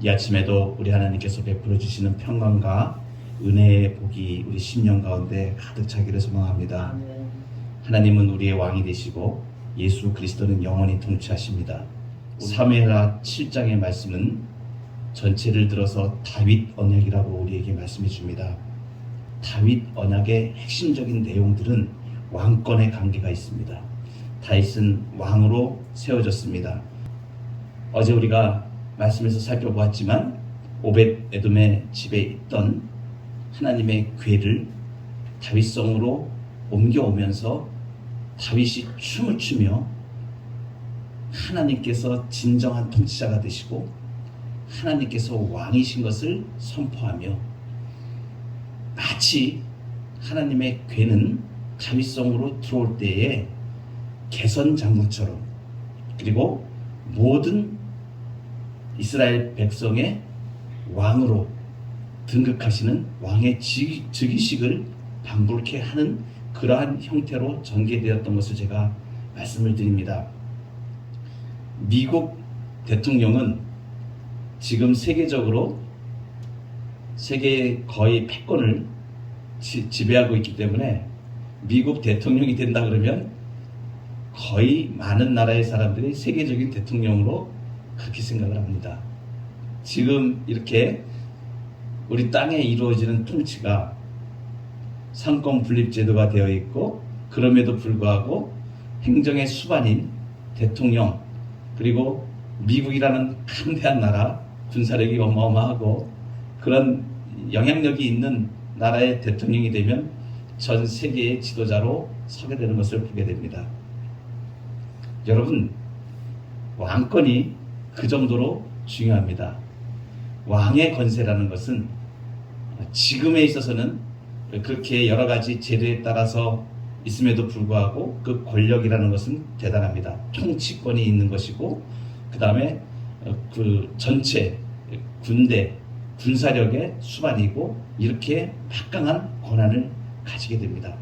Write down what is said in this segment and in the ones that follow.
이 아침에도 우리 하나님께서 베풀어 주시는 평강과 은혜의 복이 우리 심령 가운데 가득 차기를 소망합니다. 하나님은 우리의 왕이 되시고 예수 그리스도는 영원히 통치하십니다. 사무엘하 7장의 말씀은 전체를 들어서 다윗 언약이라고 우리에게 말씀해 줍니다. 다윗 언약의 핵심적인 내용들은 왕권의 관계가 있습니다. 다윗은 왕으로 세워졌습니다. 어제 우리가 말씀에서 살펴보았지만 오벳 에돔의 집에 있던 하나님의 괴를 다윗성으로 옮겨오면서 다윗이 춤을 추며 하나님께서 진정한 통치자가 되시고 하나님께서 왕이신 것을 선포하며 마치 하나님의 괴는 다윗성으로 들어올 때에 개선 장군처럼 그리고 모든 이스라엘 백성의 왕으로 등극하시는 왕의 지- 즉위식을 방불케 하는 그러한 형태로 전개되었던 것을 제가 말씀을 드립니다. 미국 대통령은 지금 세계적으로 세계 거의 패권을 지, 지배하고 있기 때문에 미국 대통령이 된다 그러면 거의 많은 나라의 사람들이 세계적인 대통령으로 그렇게 생각을 합니다. 지금 이렇게 우리 땅에 이루어지는 통치가 상권 분립 제도가 되어 있고 그럼에도 불구하고 행정의 수반인 대통령 그리고 미국이라는 강대한 나라 군사력이 어마어마하고 그런 영향력이 있는 나라의 대통령이 되면 전 세계의 지도자로 서게 되는 것을 보게 됩니다. 여러분 왕권이 그 정도로 중요합니다. 왕의 권세라는 것은 지금에 있어서는 그렇게 여러 가지 제도에 따라서 있음에도 불구하고 그 권력이라는 것은 대단합니다. 통치권이 있는 것이고 그 다음에 그 전체 군대 군사력의 수반이고 이렇게 막강한 권한을 가지게 됩니다.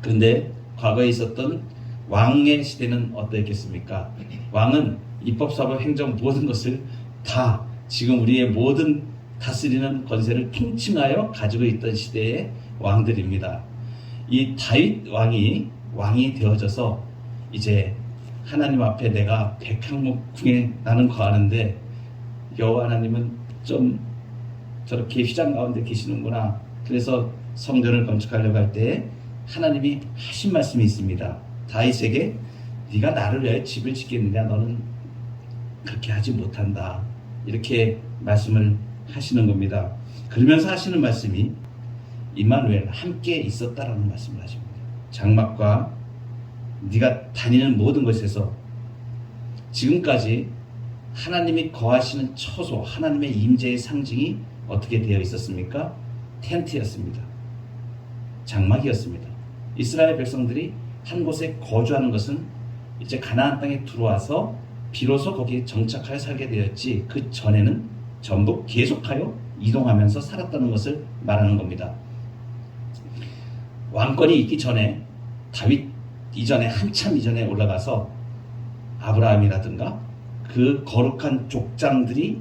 그런데 과거에 있었던 왕의 시대는 어떠했겠습니까? 왕은 입법, 사법, 행정 모든 것을 다 지금 우리의 모든 다스리는 권세를 통칭하여 가지고 있던 시대의 왕들입니다. 이 다윗 왕이 왕이 되어져서 이제 하나님 앞에 내가 백향목 중에 나는 거하는데 여호와 하나님은 좀 저렇게 휘장 가운데 계시는구나. 그래서 성전을 건축하려고 할 때 하나님이 하신 말씀이 있습니다. 다윗에게 네가 나를 위하여 집을 짓겠느냐 너는 그렇게 하지 못한다. 이렇게 말씀을 하시는 겁니다. 그러면서 하시는 말씀이 이마누엘 함께 있었다라는 말씀을 하십니다. 장막과 네가 다니는 모든 것에서 지금까지 하나님이 거하시는 처소, 하나님의 임재의 상징이 어떻게 되어 있었습니까? 텐트였습니다. 장막이었습니다. 이스라엘 백성들이 한 곳에 거주하는 것은 이제 가나안 땅에 들어와서 비로소 거기에 정착하여 살게 되었지 그 전에는 전부 계속하여 이동하면서 살았다는 것을 말하는 겁니다. 왕권이 있기 전에 다윗 이전에 한참 이전에 올라가서 아브라함이라든가 그 거룩한 족장들이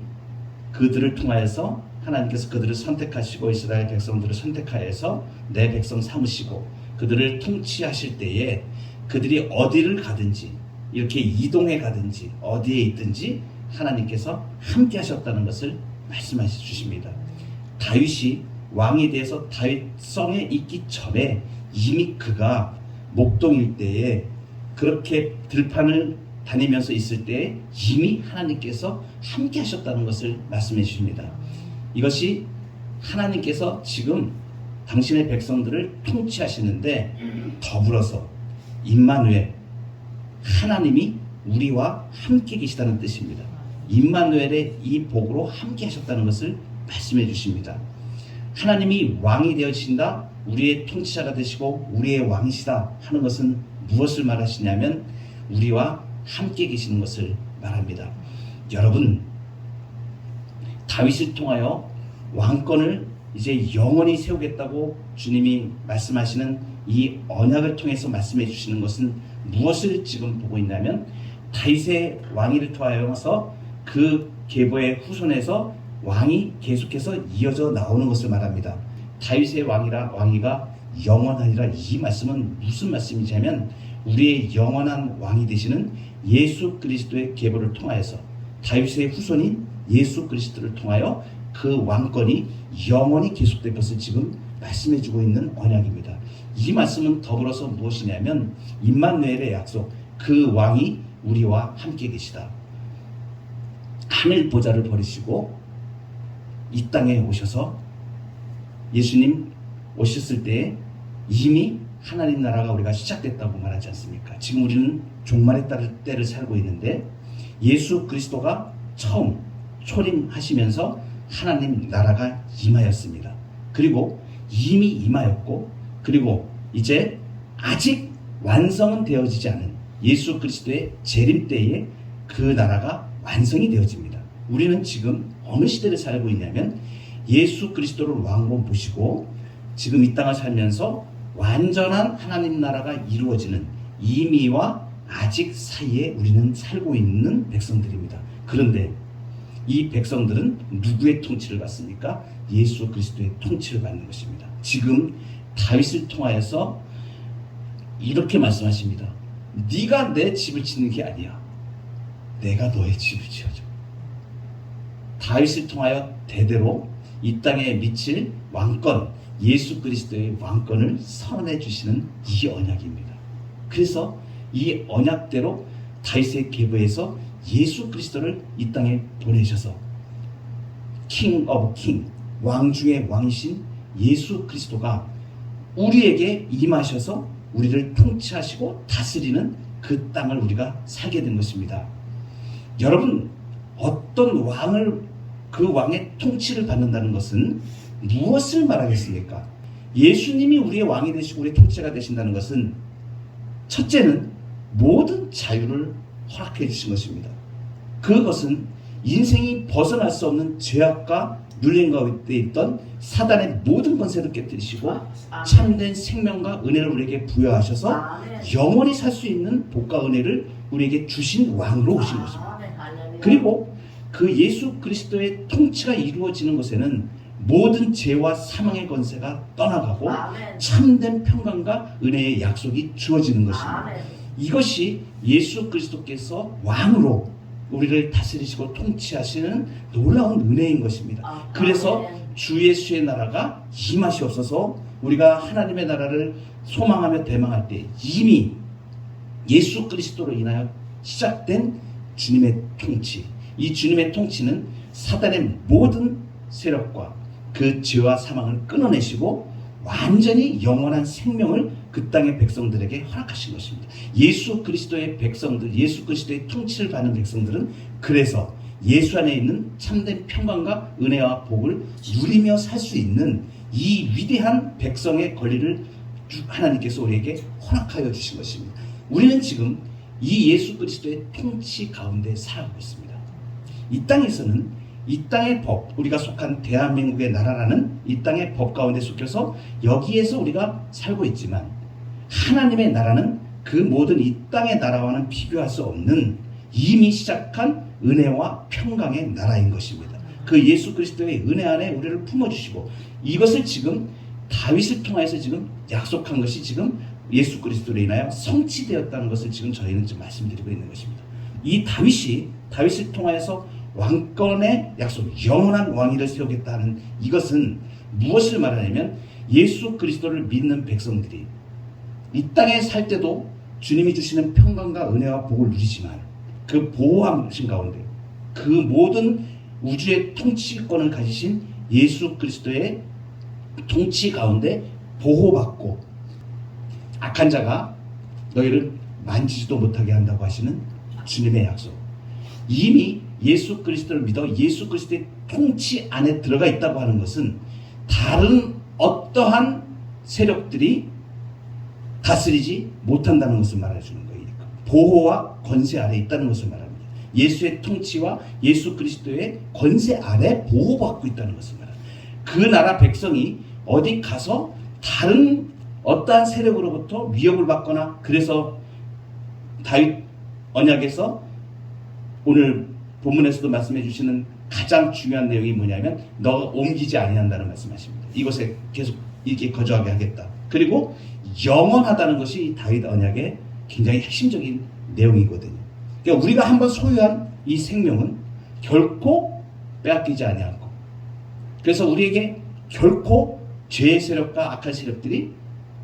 그들을 통하여서 하나님께서 그들을 선택하시고 이스라엘 백성들을 선택하여서 내 백성 삼으시고 그들을 통치하실 때에 그들이 어디를 가든지 이렇게 이동해 가든지 어디에 있든지 하나님께서 함께 하셨다는 것을 말씀해 주십니다. 다윗이 왕이 돼서 다윗 성에 있기 전에 이미 그가 목동일 때에 그렇게 들판을 다니면서 있을 때 이미 하나님께서 함께 하셨다는 것을 말씀해 주십니다. 이것이 하나님께서 지금 당신의 백성들을 통치하시는데 더불어서 임마누엘 하나님이 우리와 함께 계시다는 뜻입니다. 임마누엘의 이 복으로 함께 하셨다는 것을 말씀해 주십니다. 하나님이 왕이 되어진다, 우리의 통치자가 되시고 우리의 왕이시다 하는 것은 무엇을 말하시냐면 우리와 함께 계시는 것을 말합니다. 여러분 다윗을 통하여 왕권을 이제 영원히 세우겠다고 주님이 말씀하시는 이 언약을 통해서 말씀해 주시는 것은 무엇을 지금 보고 있냐면 다윗의 왕위를 통하여서 그 계보의 후손에서 왕이 계속해서 이어져 나오는 것을 말합니다. 다윗의 왕이라 왕이가 영원하리라 이 말씀은 무슨 말씀이냐면 우리의 영원한 왕이 되시는 예수 그리스도의 계보를 통하여서 다윗의 후손인 예수 그리스도를 통하여 그 왕권이 영원히 계속될 것을 지금 말씀해주고 있는 언약입니다. 이 말씀은 더불어서 무엇이냐면 임만누엘의 약속 그 왕이 우리와 함께 계시다. 하늘 보좌를 버리시고 이 땅에 오셔서 예수님 오셨을 때 이미 하나님 나라가 우리가 시작됐다고 말하지 않습니까? 지금 우리는 종말의 때를 살고 있는데 예수 그리스도가 처음 초림하시면서 하나님 나라가 임하였습니다. 그리고 이미 임하였고 그리고 이제 아직 완성은 되어지지 않은 예수 그리스도의 재림 때에 그 나라가 완성이 되어집니다. 우리는 지금 어느 시대를 살고 있냐면 예수 그리스도를 왕으로 모시고 지금 이 땅을 살면서 완전한 하나님 나라가 이루어지는 이미와 아직 사이에 우리는 살고 있는 백성들입니다. 그런데 이 백성들은 누구의 통치를 받습니까? 예수 그리스도의 통치를 받는 것입니다. 지금 다윗을 통하여서 이렇게 말씀하십니다. 네가 내 집을 짓는 게 아니야. 내가 너의 집을 지어줘. 다윗을 통하여 대대로 이 땅에 미칠 왕권, 예수 그리스도의 왕권을 선언해 주시는 이 언약입니다. 그래서 이 언약대로 다윗의 계보에서 예수 그리스도를 이 땅에 보내셔서 킹 오브 킹, 왕 중의 왕이신 예수 그리스도가 우리에게 임하셔서 우리를 통치하시고 다스리는 그 땅을 우리가 살게 된 것입니다. 여러분, 어떤 왕을 그 왕의 통치를 받는다는 것은 무엇을 말하겠습니까? 예수님이 우리의 왕이 되시고 우리의 통치가 되신다는 것은 첫째는 모든 자유를 허락해 주신 것입니다. 그것은 인생이 벗어날 수 없는 죄악과 눌림 가운데 있던 사단의 모든 권세를 깨뜨리시고 아멘. 참된 생명과 은혜를 우리에게 부여하셔서 아멘. 영원히 살 수 있는 복과 은혜를 우리에게 주신 왕으로 오신 것입니다. 아멘. 할렐루야. 그리고 그 예수 그리스도의 통치가 이루어지는 것에는 모든 죄와 사망의 권세가 떠나가고. 참된 평강과 은혜의 약속이 주어지는 것입니다. 이것이 예수 그리스도께서 왕으로 우리를 다스리시고 통치하시는 놀라운 은혜인 것입니다. 아, 그래서. 주 예수의 나라가 임하시옵소서 우리가 하나님의 나라를 소망하며 대망할 때 이미 예수 그리스도로 인하여 시작된 주님의 통치 이 주님의 통치는 사단의 모든 세력과 그 죄와 사망을 끊어내시고 완전히 영원한 생명을 그 땅의 백성들에게 허락하신 것입니다. 예수 그리스도의 백성들, 예수 그리스도의 통치를 받는 백성들은 그래서 예수 안에 있는 참된 평강과 은혜와 복을 누리며 살 수 있는 이 위대한 백성의 권리를 주- 하나님께서 우리에게 허락하여 주신 것입니다. 우리는 지금 이 예수 그리스도의 통치 가운데 살아가고 있습니다. 이 땅에서는 이 땅의 법, 우리가 속한 대한민국의 나라라는 이 땅의 법 가운데 속해서 여기에서 우리가 살고 있지만 하나님의 나라는 그 모든 이 땅의 나라와는 비교할 수 없는 이미 시작한 은혜와 평강의 나라인 것입니다. 그 예수 그리스도의 은혜 안에 우리를 품어주시고 이것을 지금 다윗을 통해서 지금 약속한 것이 지금 예수 그리스도로 인하여 성취되었다는 것을 지금 저희는 지금 말씀드리고 있는 것입니다. 이 다윗이 다윗을 통하여서 왕권의 약속, 영원한 왕위를 세우겠다는 이것은 무엇을 말하냐면 예수 그리스도를 믿는 백성들이 이 땅에 살 때도 주님이 주시는 평강과 은혜와 복을 누리지만 그 보호하신 가운데 그 모든 우주의 통치권을 가지신 예수 그리스도의 통치 가운데 보호받고 악한 자가 너희를 만지지도 못하게 한다고 하시는 주님의 약속. 이미 예수 그리스도를 믿어 예수 그리스도의 통치 안에 들어가 있다고 하는 것은 다른 어떠한 세력들이 다스리지 못한다는 것을 말해주는 거예요. 보호와 권세 아래 있다는 것을 말합니다. 예수의 통치와 예수 그리스도의 권세 아래 보호받고 있다는 것을 말합니다. 그 나라 백성이 어디 가서 다른 어떠한 세력으로부터 위협을 받거나 그래서 다윗 언약에서 오늘 본문에서도 말씀해 주시는 가장 중요한 내용이 뭐냐면 너가 옮기지 아니한다는 말씀하십니다. 이곳에 계속 이렇게 거주하게 하겠다. 그리고 영원하다는 것이 이 다윗 언약의 굉장히 핵심적인 내용이거든요. 그러니까 우리가 한번 소유한 이 생명은 결코 빼앗기지 아니하고 그래서 우리에게 결코 죄의 세력과 악한 세력들이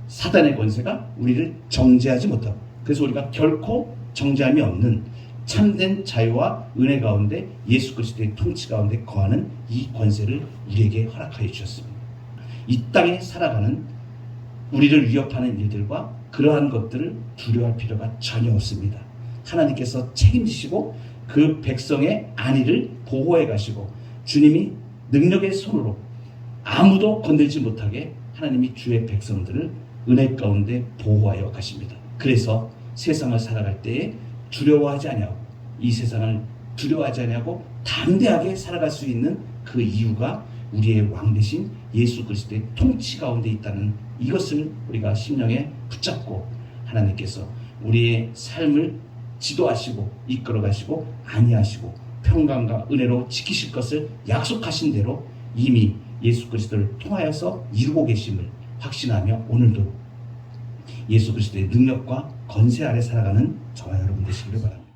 사단의 권세가 우리를 정죄하지 못하고 그래서 우리가 결코 정죄함이 없는 참된 자유와 은혜 가운데 예수 그리스도의 통치 가운데 거하는 이 권세를 우리에게 허락하여 주셨습니다. 이 땅에 살아가는 우리를 위협하는 일들과 그러한 것들을 두려워할 필요가 전혀 없습니다. 하나님께서 책임지시고 그 백성의 안위를 보호해 가시고 주님이 능력의 손으로 아무도 건들지 못하게 하나님이 주의 백성들을 은혜 가운데 보호하여 가십니다. 그래서 세상을 살아갈 때에 두려워하지 아니하고 이 세상을 두려워하지 아니하고 담대하게 살아갈 수 있는 그 이유가 우리의 왕 대신 예수 그리스도의 통치 가운데 있다는 이것을 우리가 심령에 붙잡고 하나님께서 우리의 삶을 지도하시고 이끌어 가시고 안위하시고 평강과 은혜로 지키실 것을 약속하신 대로 이미 예수 그리스도를 통하여서 이루고 계심을 확신하며 오늘도 예수 그리스도의 능력과 건세 아래 살아가는 저와 여러분 되시기를 바랍니다.